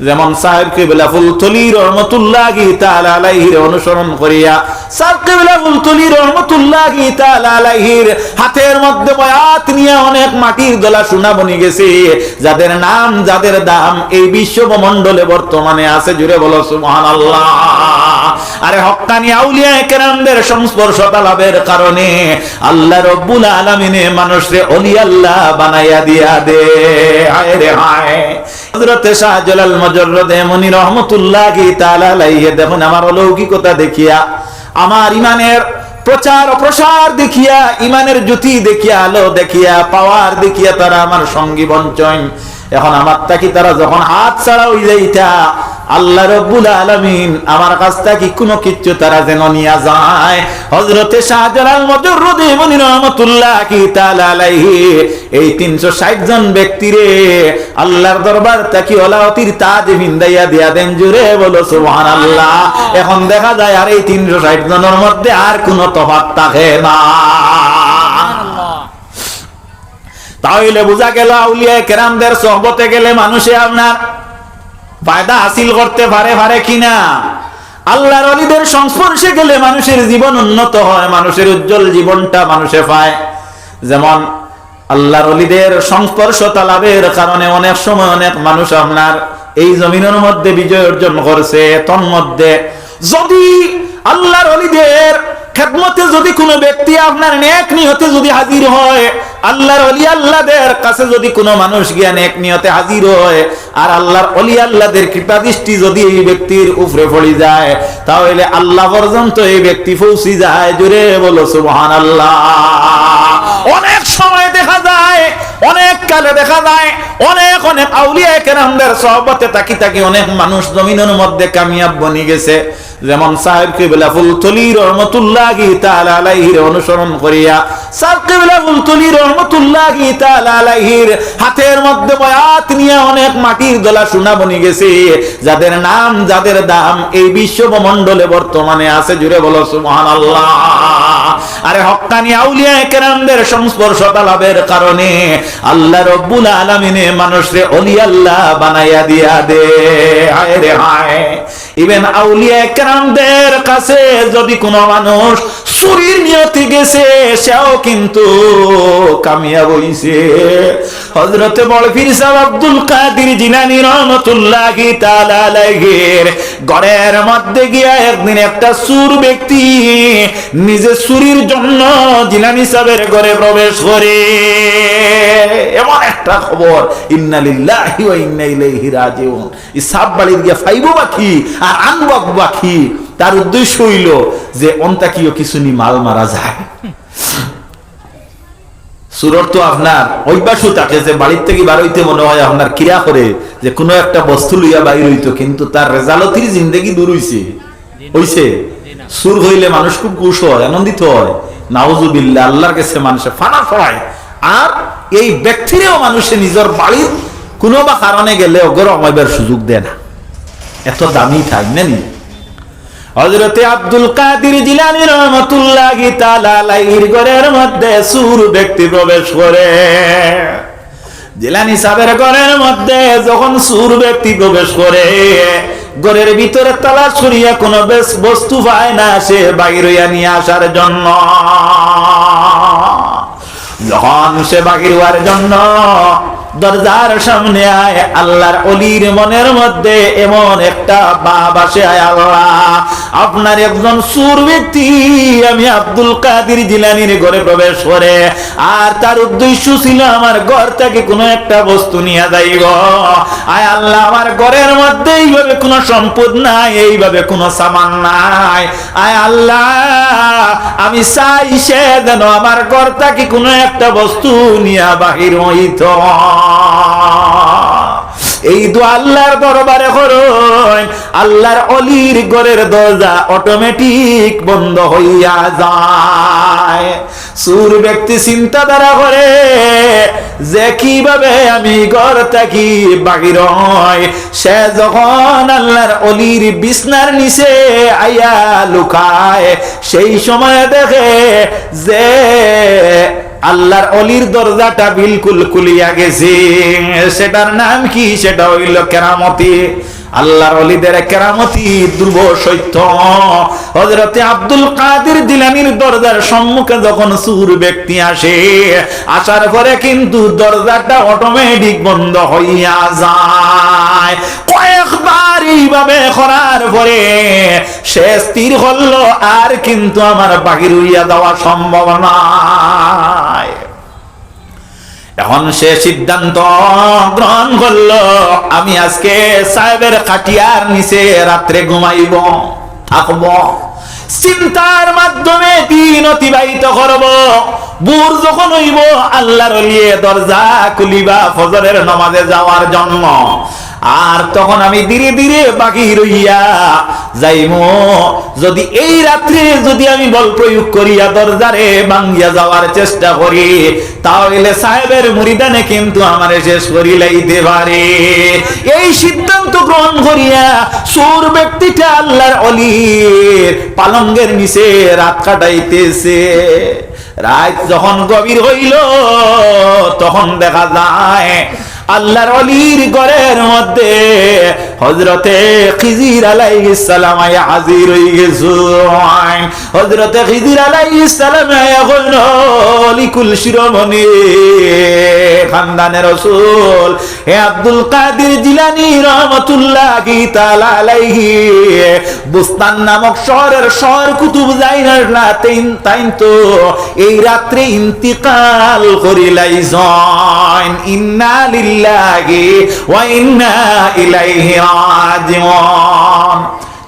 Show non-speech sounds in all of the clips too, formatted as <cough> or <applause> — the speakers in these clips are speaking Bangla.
যেমন সাহেব অনুসরণ করিয়া সাহেব হাতের মধ্যে বয়াত নিয়ে অনেক মাটির বনি গেছে। যাদের নাম, যাদের দাম এই বিশ্ব মণ্ডলে বর্তমানে আছে, জুড়ে বলো সুবহানাল্লাহ। আরে হক্কানি আউলিয়া কেরামদের সংস্পর্শতা লাভের কারণে আল্লাহ রব্বুল আলামিনে মানুষরে অলি আল্লাহ বানাইয়া দিয়া দে। হায় রে হায়। হযরতে শাহজালাল দেখুন আমার অলৌকিকতা দেখিয়া, আমার ইমানের প্রচার প্রসার দেখিয়া, ইমানের জ্যোতি দেখিয়া, আলো দেখিয়া, পাওয়ার দেখিয়া তারা আমার সঙ্গী বঞ্চন। এখন আমার তাকি তারা যখন হাত ছাড়া যাইতা আল্লাহ রব্বুল আলামিন আমার কাছ থেকে কোনো কিচ্ছু তারা যেন নিয়া যায়। হযরতে শাহজালাল রহমাতুল্লাহ কি এই 360 জন ব্যক্তিরে আল্লাহর দরবার তাকি তাজ ভিন্দাইয়া দিয়া দেন জুড়ে বলো সুবহানাল্লাহ। এখন দেখা যায় আর এই 360 জনের মধ্যে আর কোনো তফাৎ থাকে না। তাহলে বোঝা গেল আউলিয়া কেরামদের সহবতে গেলে মানুষে আপনার ফায়দা হাসিল করতে পারে পারে কিনা? আল্লাহর অলিদের সংস্পর্শে গেলে মানুষের জীবন উন্নত হয়, মানুষের উজ্জ্বল জীবনটা মানুষে পায়। যেমন আল্লাহর অলিদের সংস্পর্শতা লাভের কারণে অনেক সময় অনেক মানুষ আপনার এই জমিনের মধ্যে বিজয় অর্জন করছে। তন্মধ্যে যদি আল্লাহর অলিদের খেদমতে যদি কোনো ব্যক্তি আপনার নেক নিয়তে যদি হাজির হয়, আল্লাহর অলি আল্লাহদের কাছে যদি কোনো মানুষ গিয়া নেক নিয়তে হাজির হয়, আর আল্লাহর অলি আল্লাহদের কৃপা দৃষ্টি যদি এই ব্যক্তির উপরে পড়ে যায়, তাহলে আল্লাহ পর্যন্ত এই ব্যক্তি পৌঁছি যায়। জুড়ে বলো সুবহান আল্লাহ অনেক সময় দেখা যায়, অনেক কালে দেখা যায়, অনেক অনেক আউলিয়া কেরামদের সহবতে তাকি তাকি অনেক মানুষ জমিনের মধ্যে কামিয়াব বনি গেছে। যেমন সাহেব কেবলা ফুলতলি রহমতুল্লাহি তাআলা আলাইহির অনুসরণ করিয়া, সাহেব কেবলা ফুলতলি রহমতুল্লাহি তাআলা আলাইহির হাতের মধ্যে বয়াত নিয়ে অনেক মাটির দলা সোনা বনি গেছে, যাদের নাম, যাদের দাম এই বিশ্ব মণ্ডলে বর্তমানে আছে, জুড়ে বলো সুবহানাল্লাহ। আরে হক্কানি আউলিয়া কেরামদের সংস্পর্শতা লাভের কারণে আল্লাহ রব্বুল আলামিনে মানুষরে অলি আল্লাহ বানাইয়া দিয়া দে। হায় রে হায়। ইভেন আউলিয়া কেরামদের কাছে যদি কোনো মানুষ চুরির নিয়তি গেছে, সেও কিন্তু কামিয়াব হইছে। হযরতে বড় পীর সাহেব আব্দুল কাদের জিলানী রহমাতুল্লাহি তাআলা আলাইহির ঘরের মধ্যে গিয়া একদিন একটা সুর ব্যক্তি নিজে চুরির জন্য জিলানী সাহেবের ঘরে প্রবেশ করে। এমন একটা খবর, ইন্না লিল্লাহি ওয়া ইন্না ইলাইহি রাজিউন। এই সাপ বাড়ির গিয়া ফাইবো বাকি আর আনব বাকি তার উদ্দেশ্য হইল যে অন্তাকিও কিছু নি মাল মারা যায়। সুরর তো আপনার অভ্যাসও থাকে যে বাড়ির থেকে বার হইতে মনে হয় আপনার ক্রিয়া করে যে কোনো একটা বস্তু লইয়া বাইর হইতো, কিন্তু তার রেজালতির জিন্দগি দূর হইছে। হইছে। সুর হইলে মানুষ খুব খুশ হয়, আনন্দিত হয়। নাউজুবিল্লাহ, আল্লাহর কাছে মানুষে ফানা ফড়ায়। আর এই ব্যক্তিরেও মানুষে নিজের বাড়ির কোনো বা কারণে গেলে অগর অমাইবার সুযোগ দেয় না। এত দামি থাক নেনি হযরতে আব্দুল কাদির জিলানী রহমাতুল্লাহি তাআলা আলাইহির ঘরের মধ্যে সুর ব্যক্তি প্রবেশ করে। জিলানী সাহেবের ঘরের মধ্যে যখন সুর ব্যক্তি প্রবেশ করে, ঘরের ভিতরে তালা ছড়িয়া কোনো বেশ বস্তু পায় না, সে বাইর নিয়ে আসার জন্য। যখন সে বাকির হওয়ার জন্য দরজার সামনে আয়, আল্লাহর অলির মনের মধ্যে এমন একটা ভাব আসে, আয় আল্লাহ। আপনার একজন সুর ব্যক্তি, আমি আব্দুল কাদির জিলানির ঘরে প্রবেশ করে, আর তার উদ্দেশ্য ছিল আমার ঘর থেকে কোনো একটা বস্তু নিয়ে যাইব। আয় আল্লাহ, আমার ঘরের মধ্যে এইভাবে কোনো সম্পদ নাই, এইভাবে কোনো সামান নাই। আয় আল্লাহ, আমি চাই সে যেন আমার ঘর থেকে কোনো একটা বস্তু নিয়ে বাহির হইত। এই দু আল্লাহর দরবারে করুন। আল্লাহর অলির ঘরের দরজা অটোমেটিক বন্ধ হইয়া যায়। সুর ব্যক্তি চিন্তাধারা করে যে কীভাবে আমি ঘর থাকি হয় সে যখন আল্লাহর অলির বিছনার নিচে আইয়া লুকায়, সেই সময় দেখে যে আল্লাহর অলির দরজাটা বিলকুল খুলিয়া গেছে। সেটার নাম কি? সেটা হইল কেরামতি। আল্লাহর অলিদের কেরামতি ধ্রুব সত্য। হজরতে আব্দুল কাদের দিলানির দরজার সম্মুখে যখন সুর ব্যক্তি আসে, আসার পরে কিন্তু দরজাটা অটোমেটিক বন্ধ হইয়া যায়। কয়েকবার এইভাবে করার পরে সে স্থির হলো, আর কিন্তু আমার বাহির হইয়া যাওয়া সম্ভব নয় এখন সে সিদ্ধান্ত গ্রহণ করল, আমি আজকে সাহেবের খাটিয়ার নিচে রাত্রে ঘুমাইব, থাকব। চিন্তার মাধ্যমে দিন অতিবাহিত করব। বুর যখন হইব, আল্লাহর লিয়ে দরজা খুলিবা ফজরের নমাজে যাওয়ার জন্য। আর তখন আমি ধীরে ধীরে বাকি রইয়া যাইম। যদি এই রাত্রে যদি আমি বল প্রয়োগ করিয়া দরজারে ভাঙ্গিয়া যাওয়ার চেষ্টা করি, তাহলে সাহেবের মুরিদানে কিন্তু আমার শেষ করিলাইতে পারে। এই সিদ্ধান্ত গ্রহণ করিয়া সুর ব্যক্তিটা আল্লাহর অলির পালঙ্গের নিচে রাত কাটাইতেছে। রাত যখন গভীর হইল, তখন দেখা যায় আল্লাহর অলির ঘরের মধ্যে হজরতে খিজির আলাইহিস সালাম আয়া হাজির হয়ে গেছে। হজরতে খিজির আলাইহিস সালাম আয়া কইল লিকুল শিরোমণি খানদানের রাসূল, হে আব্দুল কাদের জিলানী রহমাতুল্লাহি তাআলা আলাইহি, বুস্তান নামক শহরের শহর কুতুব জাইনার না তাইন তো এই রাত্রে ইন্তিকাল করিলাইছেন ইন্না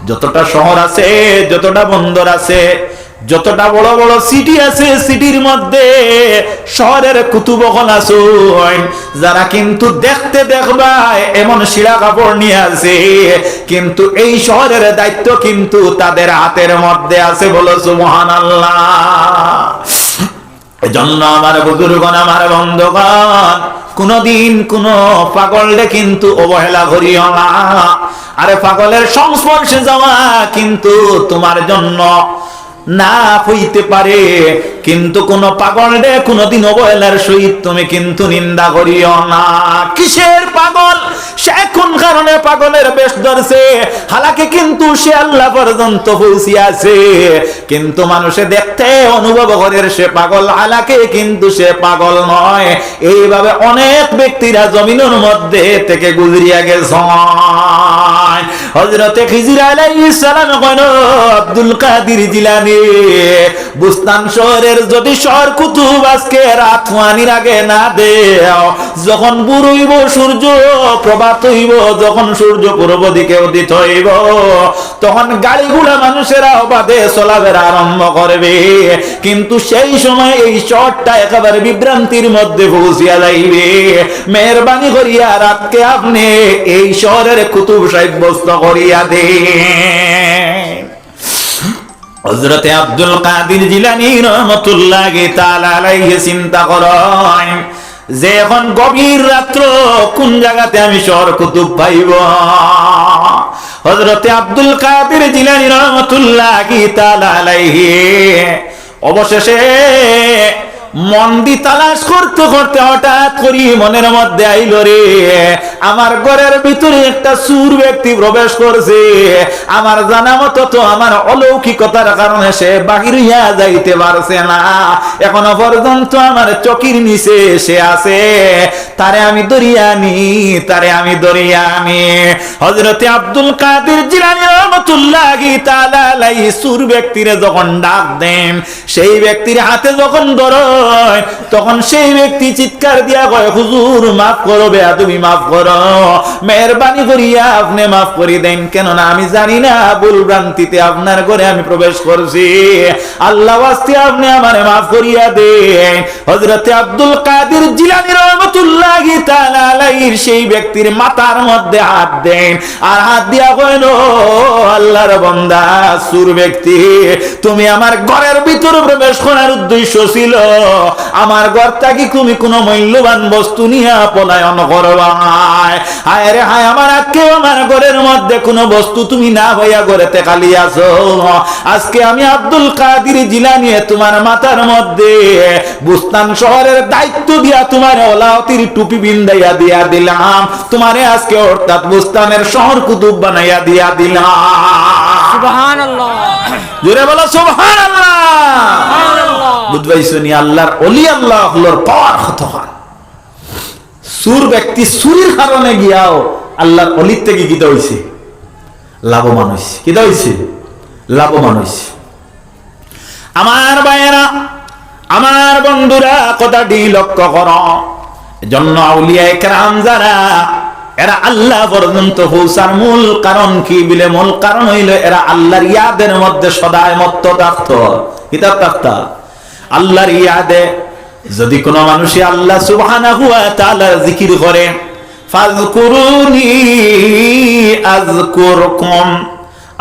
যতটা শহর আছে, যতটা বন্দর আছে, যতটা বড় বড় সিটি আছে সিটির মধ্যে শহরের কুতুবখন আসুন যারা কিন্তু দেখতে দেখবা এমন শিরা কাপড় নিয়ে আছে, কিন্তু এই শহরের দায়িত্ব কিন্তু তাদের হাতের মধ্যে আছে বলো সুমহান আল্লাহ এজন্য আমার বুজুর্গণ আমার বন্ধুগণ, কোনদিন কোন পাগলরে কিন্তু অবহেলা করিও না। আরে পাগলের সংস্পর্শে যাওয়া কিন্তু তোমার জন্য না হইতে পারে। কিন্তু কোন পাগল রে কোনদিন অবহেলার সহিত তুমি কিন্তু নিন্দা করিও না। কিসের পাগল? সে কোন কারণে পাগলের বেশ ধরছে? হালাকে কিন্তু সে আল্লাহ পর্যন্ত পৌঁছিয়াছে। কিন্তু মানুষে দেখতে অনুভব করে সে পাগল, হালাকে কিন্তু সে পাগল নয়। এইভাবে অনেক ব্যক্তিরা জমিনের মধ্যে থেকে গুজরিয়া গেছে। হজরতে খিজির আলাইহিস সালাম কইল আব্দুল কাদির জিলানী, বুস্তান শহরের যদি শহর কুতুব আজকে রাত ফানির আগে না দেও, যখন বুড়ইব সূর্য প্রভাত হইব, যখন সূর্য পূর্ব দিকে উদিত হইব, তখন গাড়িগুলা মানুষেরা বাদে চলাফেরা আরম্ভ করবে। কিন্তু সেই সময় এই শহরটা একেবারে বিভ্রান্তির মধ্যে পৌঁছিয়া যাইবে। মেহরবানি করিয়া রাতকে আপনি এই শহরের কুতুব সাব্যস্ত করিয়া দেন হজরতে আব্দুল কাদির জিলানি রহমতুল্লাহ তাআলা আলাইহি চিন্তা করেন যে এখন গভীর রাত্র, কোন জায়গাতে আমি শহর কুতুব পাইব? হজরতে আব্দুল কাদির জিলানি রহমতুল্লাহ তাআলা আলাইহি। অবশেষে মন্দি তালাশ করতে করতে হঠাৎ করি মনের মধ্যে আইল রে। আমার ঘরের ভিতরে একটা সুর ব্যক্তি প্রবেশ করছে। আমার জানা মতো তো আমার অলৌকিকতার কারণে সে বাহির হইয়া যাইতে পারছে না। এখনও পর্যন্ত আমার চকির নিচে সে আছে। তারে আমি দরিয়ানি তারে আমি দরিয়ানি হজরতে আব্দুল কাদের জিলানি সুর ব্যক্তিরে যখন ডাক দেন, সেই ব্যক্তির হাতে যখন তখন সেই ব্যক্তি চিৎকার দিয়া কয়, হুজুর, মাফ করো বেয়া, তুমি মাফ করো। মেহরবানি করিয়া আপনি মাফ করি দেন, কেননা আমি জানি না ভুল ভ্রান্তিতে আপনার ঘরে আমি প্রবেশ করছি। আল্লাহ আপনি আমারে মাফ করিয়া দেন। হযরতে আব্দুল কাদের জিলানী রহমাতুল্লাহ আলাইহির সেই ব্যক্তির মাথার মধ্যে হাত দেন। আর হাত দিয়া কইল আল্লাহর বান্দা, সুর ব্যক্তি, তুমি আমার ঘরের ভিতরে প্রবেশ করার উদ্দেশ্য ছিল। আমার ঘর থেকে তুমি কোনো মূল্যবান বস্তু নিয়ে পলায়ন করবা হায় রে হায়, আমার আজকে আমার ঘরের মধ্যে কোনো বস্তু তুমি না হইয়া ঘরেতে খালি আছো। আজকে আমি আব্দুল কাদির জিলানি তোমার মাথার মধ্যে বুস্তান শহরের দায়িত্ব দিয়া তোমার ওলাওতির টুপি বিন্দাইয়া দিয়া দিলাম। তোমারে আজকে অর্থাৎ বুস্তানের শহর কুতুব বানাইয়া দিয়া দিলাম। সুবহানাল্লাহ। জোরে বলো সুবহানাল্লাহ। সুবহানাল্লাহ। বুঝবাইছো নি আল্লাহর অলি আল্লাহ আল্লাহর পাওয়ার কত সুর ব্যক্তি সুরের কারণে গিয়াও আল্লাহর অলির থেকে গীতা হইছে। লাভবান হইছে। কিতা হইছে? লাভবান হইছে। আমার ভাইয়েরা আমার বন্ধুরা কথাটি লক্ষ্য কর। জন্য আউলিয়া একরাম যারা, এরা আল্লাহ পর্যন্ত পৌঁছার মূল কারণ কি বিলে? মূল কারণ হইল এরা আল্লাহর ইয়াদের মধ্যে সদায় মত্ত থাকত কিতাব থাকতা আল্লাহর ইয়াদে যদি কোনো মানুষে আল্লাহ সুবহানাহু ওয়া তাআলার জিকির করে, ফাযকুরুনি আযকুরকুম।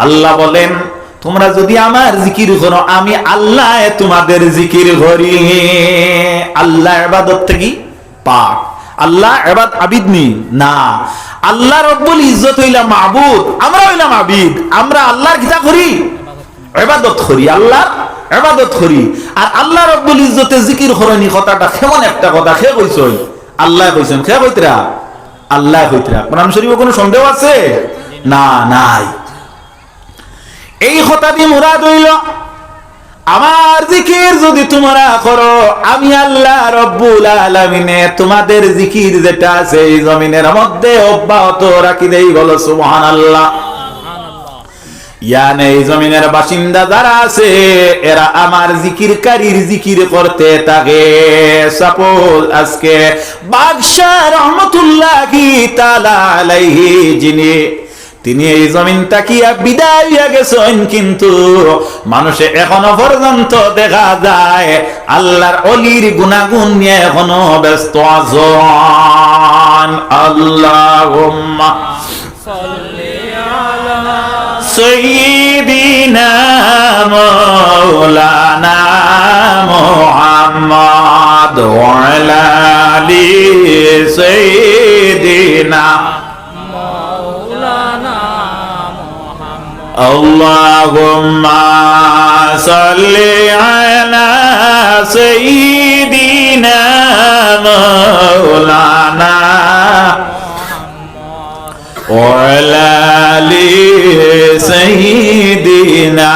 আল্লাহ বলেন, তোমরা যদি আমার জিকির করো, আমি আল্লাহ তোমাদের জিকির করি। আল্লাহ ইবাদত থেকে পাক। আল্লাহ এবাদ আবিদ নি? না। আল্লাহ রব্বুল ইজ্জত হইলা মাবুদ, আমরা হইলাম আবিদ। আমরা আল্লাহর কিতা করি, এবাদত করি আল্লাহ এবাদত করি। আর আল্লাহ রব্বুল ইজ্জতে জিকির করনি কথাটা কেমন একটা কথা খে কইছ আল্লাহ কইছেন খে কইতরা আল্লাহ কইতরা। কোরআন শরীফে কোনো সন্দেহ আছে? না, নাই। এই কথাটি মুরাদ হইল। আমার জিকির যদি তোমরা করো, আমি আল্লাহ রব্বুল আলামিনে তোমাদের জিকির যেটা আছে এই জমিনের মধ্যে অব্যাহত রাখি দেই বলো সুবহানাল্লাহ। ইয়ানে এই জমিনের বাসিন্দা যারা আছে, এরা আমার জিকিরকারীর জিকির করতে থাকে। সাপোজ আজকে বাদশাহ রহমতুল্লাহি তাআলা আলাইহি যিনি তিনি এই জমিন তাকিয়া বিদায় হইয়া গেছেন কিন্তু মানুষে এখনও পর্যন্ত দেখা যায় আল্লাহর অলির গুণাগুণ নিয়ে এখনও ব্যস্ত আজন আল্লাহ সৈদিনা সৈদিনা اللهم صل على سيدنا مولانا وعلى آل سيدنا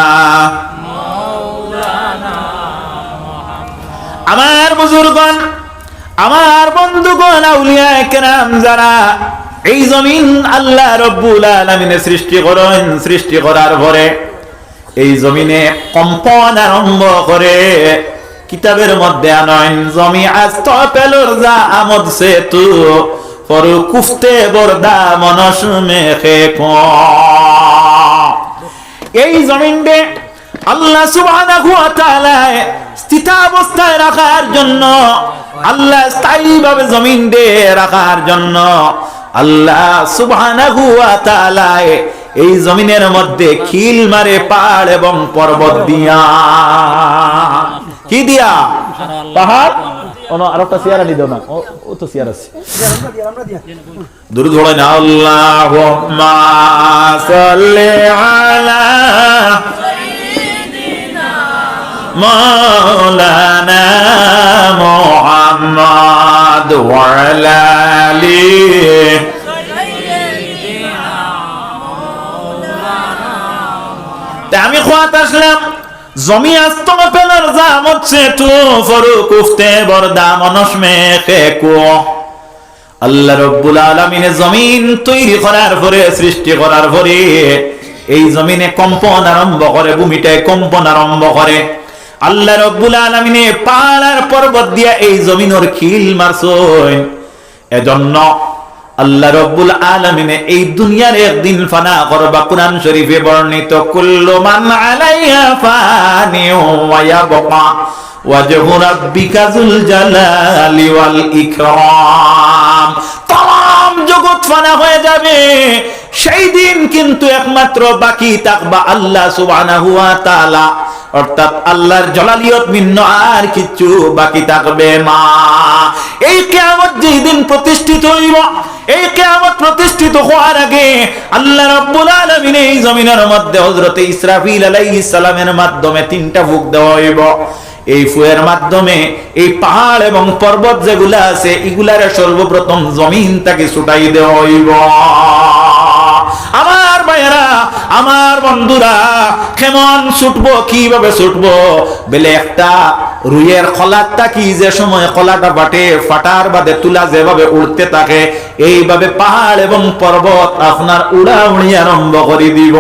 আমার বুজুর্গন আমার বন্ধুগণ আউলিয়া একরাম যারা এই জমিন আল্লাহ রব্বুল আলামিনে সৃষ্টি করেন, সৃষ্টি করার পরে এই জমিনে কম্পন আরম্ভ করে কিতাবের মধ্যে আনয়ন জমি আস্ত পেলর যা আমদ সে তু পরু কুফতে বরদা মনস মেখে এই জমিনে আল্লাহ তাআলা স্থিতাবস্থায় রাখার জন্য, আল্লাহ স্থায়ীভাবে জমিন দে রাখার জন্য আল্লাহ সুবহানাহু এই জমিনের মধ্যে খিল মারে পাহাড় এবং পর্বত দিয়া। কি দিয়া? পাহাড়? মৌলানা না। না محمد وعلى آله তা আমি খোয়াত আসলাম জমি আস্তম পেলার জাম হচ্ছে তু ফরু কুফতে বরদা মনস মেখে কু আল্লাহ রব্বুল আলমিনে জমিন তৈরি করার পরে সৃষ্টি করার পরে এই জমিনে কম্পন আরম্ভ করে ভূমিটায় কম্পন আরম্ভ করে আল্লাহ রব্বুল আলমিনে পাহাড় পর্বত দিয়া এই জমিনের খিল মারছই এজন্য আল্লাহ রব্বুল আলমিনে এই দুনিয়ার একদিন ফানা করবা কোরআন শরীফে বর্ণিত, কুল্লু মান আলাইহা ফানি ওয়া ইয়াবকা ওয়াজহু রাব্বিকা যুল জালালি ওয়াল ইকরাম। তাম জগৎ ফানা হয়ে যাবে। সেই দিন কিন্তু একমাত্র বাকি থাকবা আল্লাহ সুবহানাহু ওয়া তাআলা। অর্থাৎ আল্লাহর জলালিয়ত ভিন্ন আর কিছু বাকি থাকবে না। এই কিয়ামত যেই দিন প্রতিষ্ঠিত হইব, এই কিয়ামত প্রতিষ্ঠিত হওয়ার আগে আল্লাহ রাব্বুল আলামিন এই জমিনের মধ্যে হযরত ইসরাফিল আলাইহিস সালামের মাধ্যমে তিনটা ফুক দেওয়া হইব। এই ফুয়ের মাধ্যমে এই পাহাড় এবং পর্বত যেগুলা আছে, এগুলারে সর্বপ্রথম জমিন তাকে ছুটাই দেওয়া হইব। আমার বন্ধুরা, কেমন ছুটবো, কীভাবে ছুটবো? বেলে একটা রুইয়ের খলাটা কি যে সময় কলাটা বাটে, ফাটার বাদে তুলা যেভাবে উড়তে থাকে, এইভাবে পাহাড় এবং পর্বত আপনার উড়া উড়ি আরম্ভ করে দিব।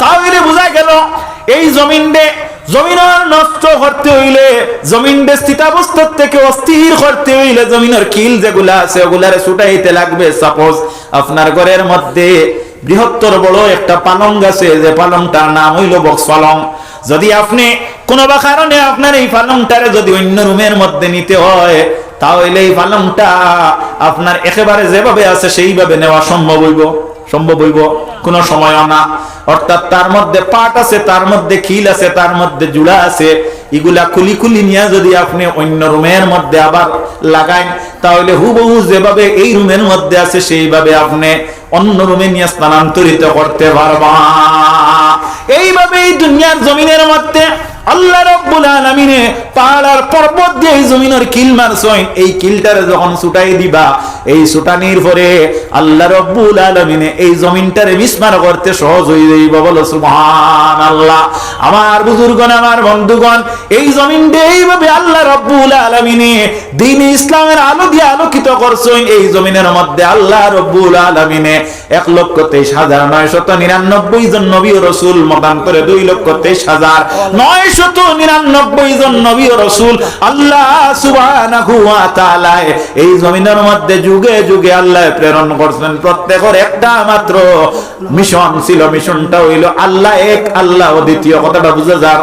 তাহলে বোঝা গেল, এই জমিনে জমিনের নষ্ট করতে হইলে, জমিনে স্থিতাবস্থার থেকে অস্থির করতে হইলে জমিনের কিল যেগুলা আছে ছুটাইতে লাগবে। সাপোজ আপনার ঘরের মধ্যে বৃহত্তর বড় একটা পালং আছে, যে পালংটার নাম হইল বক্স পালং যদি আপনি কোনো বা কারণে আপনার এই পালংটারে যদি অন্য রুমের মধ্যে নিতে হয়, তাহলে এই পালংটা আপনার একেবারে যেভাবে আছে সেইভাবে নেওয়া সম্ভব হইব। সম্ভব হইব? কোনো সময় না অর্থাৎ তার মধ্যে পাট আছে, তার মধ্যে খিল আছে, তার মধ্যে জুড়া আছে। এগুলা খুলি খুলি নিয়ে যদি আপনি অন্য রুমের মধ্যে আবার লাগান তাহলে হুবহু যেভাবে এই রুমের মধ্যে আছে, সেইভাবে আপনি অন্য রুমে নিয়ে স্থানান্তরিত করতে পারবা। এইভাবে এই দুনিয়ার জমিনের মধ্যে আল্লাহ রব্বুল আলামিনে পাহাড় পর্বত দিয়ে এই জমিনের কিল মারছইন এই কিলটারে যখন ছুটাই দিবা, এই ছুটানির পরে আল্লাহ রব্বুল আলামিনে এই জমিনটারে মিসমার করতে সহজ হয়ে যাইব, বলো সুবহানাল্লাহ। আমার বুজুর্গণ, আমার বন্ধুগণ, এই জমিনটা এইভাবে আল্লাহ রব্বুল আলামিনে দিন ইসলামের আলো দিয়ে আলোকিত করছইন এই জমিনের মধ্যে আল্লাহ রব্বুল আলামিনে এক লক্ষ তেইশ হাজার নয় শত নিরানব্বই জন নবী রসুল, মতান্তরে দুই লক্ষ তেইশ হাজার নয় শত নিরানব্বই জন নবী রসুল আল্লাহ এই জমিনের মধ্যে যুগে যুগে আল্লাহ প্রেরণ করছেন। প্রত্যেকের একটা মাত্র মিশন ছিল, মিশনটা হইল আল্লাহ এক, আল্লাহ অদ্বিতীয়। কথাটা বুঝে যান।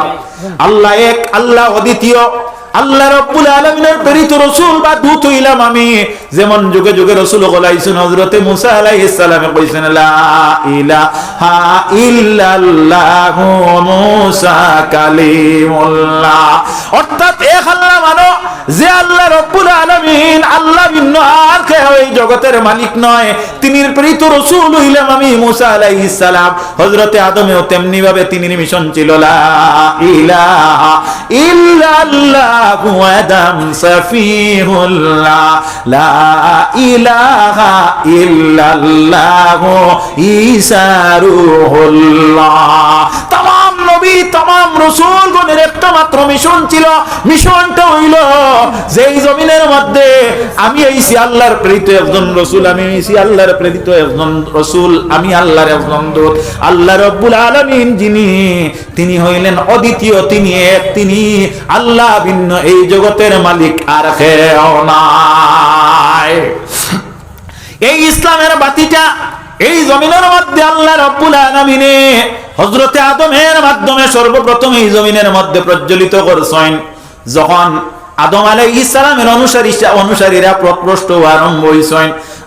আল্লাহ এক, আল্লাহ অদ্বিতীয়। আল্লাহ রব্বুল আলমিনের প্রেরিত রসুল বা দূত হইলাম আমি। যেমন যুগে যুগে রাসূল গলাইছেন হযরতে মুসা আলাইহিস সালামে কইছেন অর্থাৎ এক আল্লাহ মানো, যে আল্লাহ রব্বুল আলামিন আল্লাহ ভিন্ন আর জগতের মালিক নয়। তিনি প্রেরিত রাসূল হইলাম আমি মুসা আলাইহিস সালাম। হযরতে আদমেও তেমনি ভাবে তিনি মিশন ছিল, লা ইলাহা ইল্লাল্লাহু আদম সফিহুল্লাহ। লা ইলাহা ইল্লাল্লাহু ঈসা রূহুল্লাহ। তাম নবী একটা মাত্র মিশন ছিল, মিশনটা হইল যেই জমিনের মধ্যে আমি এইছি আল্লাহর প্রেরিত একজন রসুল, আমি এইছি আল্লাহর প্রেরিত একজন রসুল, আমি আল্লাহর একজন দূত। আল্লাহ রব্বুল আলামিন যিনি, তিনি হইলেন অদ্বিতীয়, তিনি এক, তিনি আল্লাহ ভিন্ন এই জগতের মালিক আর কেউ <laughs> এই ইসলামের বাতিটা এই জমিনের মধ্যে আল্লাহ রব্বুল আলামিনে হযরতে আদমের মাধ্যমে সর্বপ্রথম এই জমিনের মধ্যে প্রজ্বলিত করছেন। যখন আদম আলাইহিস সালামের অনুসারী অনুসারীরা প্রপ্রষ্ট আরম্ভ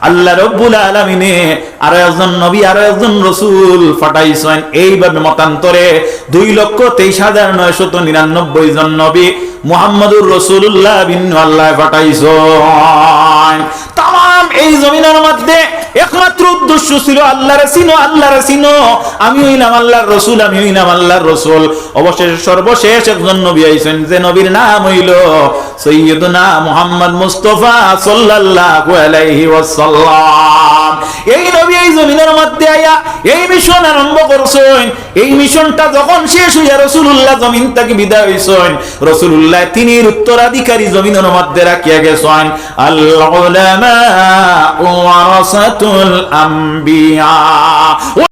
আল্লাহ রব্বুল আলামিনে আরও একজন নবী, আরও একজন রসুল ফাটাইছেন। এইভাবে মতান্তরে দুই লক্ষ তেইশ হাজার নয়শত নিরানব্বই জন নবী মুহাম্মদুর রসুল্লাহ বিন আল্লাহ ফাটাইছেন। তাম এই জমিনের মধ্যে একমাত্র উদ্দেশ্য ছিল আল্লাহর চিনো আল্লাহর চিনো আমি হইলাম আল্লাহর রসুল, আমি হইলাম আল্লাহর রসুল। অবশেষে সর্বশেষ একজন নবী আইছেন যে নবীর নাম হইল সৈয়দনা মুস্তফা সাল্লাল্লাহু আলাইহি ওয়াসাল্লাম। এই নবী এই জমিনের মধ্যে আয়া এই মিশন আরম্ভ করছেন। এই মিশনটা যখন শেষ হইয়া রসুল্লাহ জমিন থেকে বিদায় হইছেন রসুল্লাহ তিনি উত্তরাধিকারী জমিনের মধ্যে রাখিয়া গেছেন। আল্লাহ আম্বিয়া।